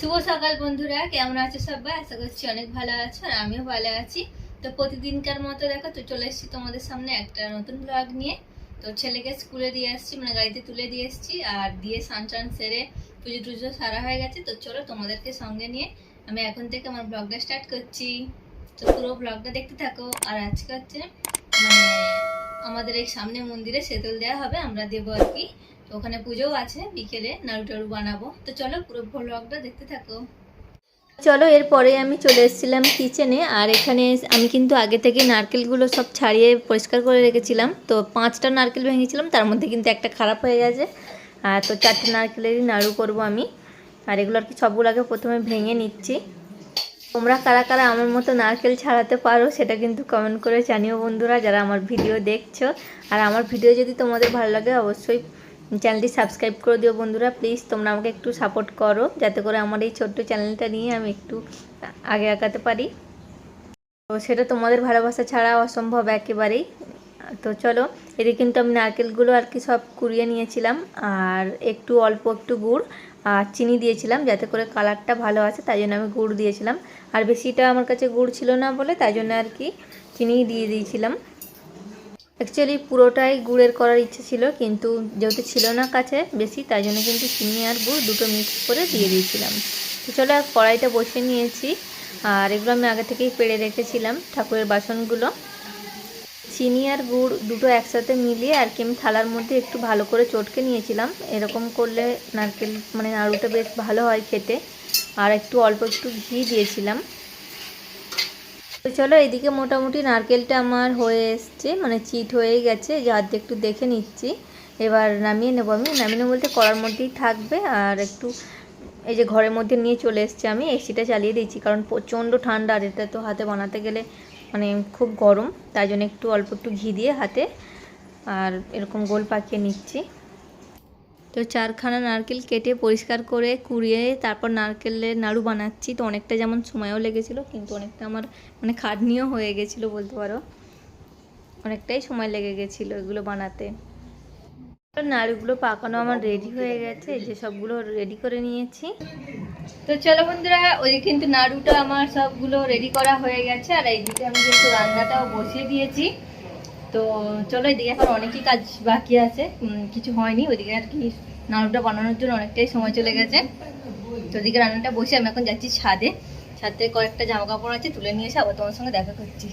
শুভ সকাল বন্ধুরা, কেমন আছো সবাই? আশা করছি অনেক ভালো আছো আর আমিও ভালো আছি। তো প্রতিদিনকার মতো দেখো, তো চলে এসেছি তোমাদের সামনে একটা নতুন ব্লগ নিয়ে। তো ছেলেকে স্কুলে দিয়ে আসছি মানে গাড়িতে তুলে দিয়ে এসেছি আর দিয়ে স্নান টান সেরে পুজো টুজো সারা হয়ে গেছে। তো চলো তোমাদেরকে সঙ্গে নিয়ে আমি এখন থেকে আমার ব্লগটা স্টার্ট করছি। তো পুরো ব্লগটা দেখতে থাকো। আর আজকে হচ্ছে মানে আমাদের এই সামনে মন্দিরে সেতল দেওয়া হবে, আমরা দেবো আর কি। তো ওখানে পুজোও আছে, বিকেলে নাড়ু টাড়ু বানাবো। তো চলো পুরো ব্লগটা দেখতে থাকো। চলো, এরপরে আমি চলে এসেছিলাম কিচেনে আর এখানে আমি কিন্তু আগে থেকে নারকেলগুলো সব ছাড়িয়ে পরিষ্কার করে রেখেছিলাম। তো পাঁচটা নারকেল ভেঙেছিলাম, তার মধ্যে কিন্তু একটা খারাপ হয়ে গেছে। আর তো চারটে নারকেলেরই নাড়ু করব আমি। আর এগুলো আর কি সবগুলো আগে প্রথমে ভেঙে নিচ্ছি। তোমরা কারা কারা আমার মতো নারকেল ছাড়াতে পারো সেটা কিন্তু কমেন্ট করে জানিও বন্ধুরা, যারা আমার ভিডিও দেখছ। আর আমার ভিডিও যদি তোমাদের ভালো লাগে, অবশ্যই চ্যানেলটি সাবস্ক্রাইব করে দিও বন্ধুরা। প্লিজ তোমরা আমাকে একটু সাপোর্ট করো, যাতে করে আমার এই ছোট্ট চ্যানেলটা নিয়ে আমি একটু আগে আগাতে পারি। তো সেটা তোমাদের ভালোবাসা ছাড়া অসম্ভব একেবারেই। তো চলো, এদিকে কিন্তু আমি নারকেলগুলো আর কি সব কুড়িয়ে নিয়েছিলাম। আর একটু অল্প একটু গুড়। আর চিনি দিয়েছিলাম যাতে করে কালারটা ভালো আছে তাই জন্য আমি গুড় দিয়েছিলাম। আর বেশিটা আমার কাছে গুড় ছিল না বলে তাই জন্য আর কি চিনি দিয়ে দিয়েছিলাম। অ্যাকচুয়ালি পুরোটাই গুড়ের করার ইচ্ছে ছিল, কিন্তু যেহেতু ছিল না কাছে বেশি, তাই জন্য কিন্তু চিনি আর গুড় দুটো মিক্স করে দিয়ে দিয়েছিলাম। তো চলো কড়াইটা বসিয়ে নিয়েছি। আর এগুলো আমি আগে থেকেই পেড়ে রেখেছিলাম ঠাকুরের বাসনগুলো। চিনি আর গুড় দুটো একসাথে মিলিয়ে আর কি আমি থালার মধ্যে একটু ভালো করে চটকে নিয়েছিলাম। এরকম করলে নারকেল মানে নাড়ুটা বেশ ভালো হয় খেতে। আর একটু অল্প একটু ঘি দিয়েছিলাম। তো চলো এদিকে মোটামুটি নারকেলটা আমার হয়ে এসছে মানে চিট হয়ে গেছে। যে হাত দিয়ে একটু দেখে নিচ্ছি। এবার নামিয়ে নেব আমি। নামিয়ে নেব বলতে কড়ার মধ্যেই থাকবে। আর একটু এই যে ঘরের মধ্যে নিয়ে চলে এসছি আমি। এসিটা চালিয়ে দিয়েছি, কারণ প্রচণ্ড ঠান্ডা। আর এটা তো হাতে বানাতে গেলে মানে খুব গরম তাই জন্য একটু অল্প একটু ঘি দিয়ে হাতে আর এরকম গোল পাকিয়ে নিচ্ছি। তো চারখানা নারকেল কেটে পরিষ্কার করে কুড়িয়ে তারপর নারকেলের নাড়ু বানাচ্ছি। তো অনেকটা যেমন সময়ও লেগেছিলো, কিন্তু অনেকটা আমার মানে খাটনিও হয়ে গেছিল বলতে পারো। অনেকটাই সময় লেগে গেছিল এগুলো বানাতে। নাড়ুগুলো পাকানো আমার রেডি হয়ে গেছে, যে সবগুলো রেডি করে নিয়েছি। তো চলো বন্ধুরা, ওই কিন্তু নাড়ুটা আমার সবগুলো রেডি করা হয়ে গেছে, আর এইদিকে আমি যেহেতু রান্নাটাও বসিয়ে দিয়েছি, তো চলো এদিকে এখন অনেকই কাজ বাকি আছে কিছু হয়নি, ওইদিকে আর কি নাড়ুটা বানানোর জন্য অনেকটাই সময় চলে গেছে। তো ওদিকে রান্নাটা বসে আমি এখন যাচ্ছি ছাদে, ছাদ কয়েকটা জামা কাপড় আছে তুলে নিয়ে এসে আবার তোমার সঙ্গে দেখা করছি।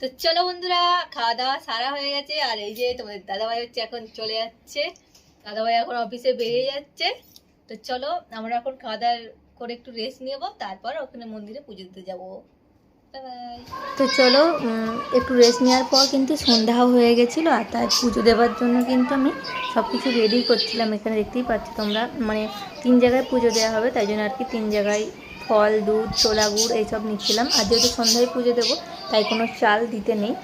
তো চলো বন্ধুরা, খাওয়া দাওয়া সারা হয়ে গেছে, আর এই যে তোমাদের দাদাভাই হচ্ছে এখন চলে যাচ্ছে, দাদাভাই এখন অফিসে বেরিয়ে যাচ্ছে। তো চলো, আমরা এখন খাওয়া দাওয়া করে একটু রেস্ট নেব, তারপর ওখানে মন্দিরে পুজো দিতে যাব। তো চলো একটু রেস্ট নেওয়ার পর কিন্তু সন্ধ্যাও হয়ে গেছিল, আর তাই পুজো দেওয়ার জন্য কিন্তু আমি সব কিছু রেডি করছিলাম। এখানে দেখতেই পাচ্ছ তোমরা মানে তিন জায়গায় পুজো দেওয়া হবে, তাই জন্য আর কি তিন জায়গায় ফল, দুধ, ছোলা, গুড় এইসব নিচ্ছিলাম। আর যেহেতু সন্ধ্যায় পুজো দেবো, তাই কোনো চাল দিতে নেই।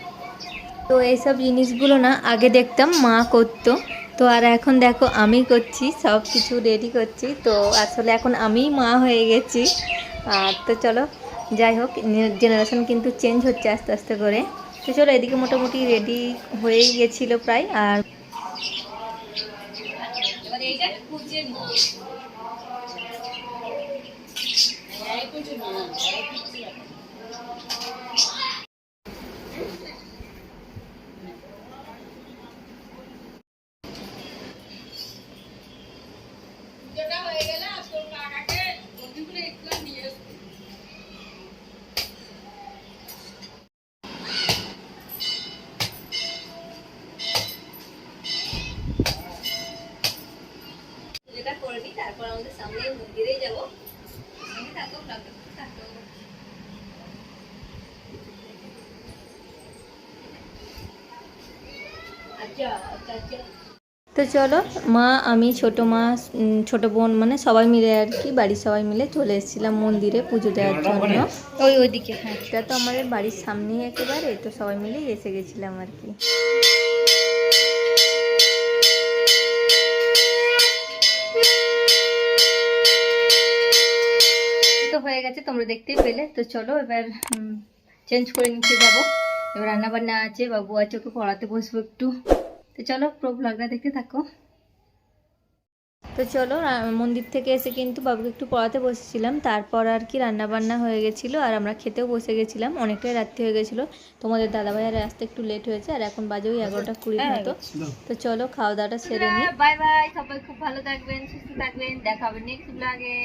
তো এইসব জিনিসগুলো না, আগে দেখতাম মা করতো। তো আর এখন দেখো আমি করছি, সব কিছু রেডি করছি। তো আসলে এখন আমিই মা হয়ে গেছি। আর তো চলো, যাই হোক জেনারেশন কিন্তু চেঞ্জ হচ্ছে আস্তে আস্তে করে। তো চলো এদিকে মোটামুটি রেডি হয়েই গেছিল প্রায়। আর পুজোটা করে নিই তারপর আমাদের সামনে মন্দিরে যাব সঙ্গে থাকো vlog-টা দেখতে থাকো। আচ্ছা আচ্ছা আচ্ছা তো চলো মা আমি ছোট মা ছোট বোন মানে সবাই মিলে আর কি বাড়ির সবাই মিলে চলে এসেছিলাম মন্দিরে পুজো দেওয়ার জন্য। ওই ওইদিকে হ্যাঁ। এটা তো আমাদের বাড়ির সামনেই একেবারে তো সবাই মিলেই এসে গেছিলাম আর কি। হয়ে গেছে তোমরা দেখতেই পেলে। তো চলো এবার চেঞ্জ করে নিচে যাব। এবার রান্না বান্না আছে বাবু আছে ওকে পড়াতে বসবো একটু। তো চলো পুরো ব্লগটা দেখতে থাকো। তো চলো মন্দির থেকে এসে কিন্তু বাবুকে একটু পড়াতে বসেছিলাম। তারপর আর কি রান্না বান্না হয়ে গেছিল আর আমরা খেতেও বসে গেছিলাম। অনেকটাই রাত্রি হয়ে গেছিল। তোমাদের দাদাভাই আর আসতে একটু লেট হয়েছে আর এখন বাজে ওই এগারোটা কুড়ি মতো। তো চলো খাওয়া দাওয়াটা সেরে নিই বাই বাই সবাই খুব ভালো থাকবেন সুস্থ থাকবেন। দেখা হবে নেক্সট ব্লগে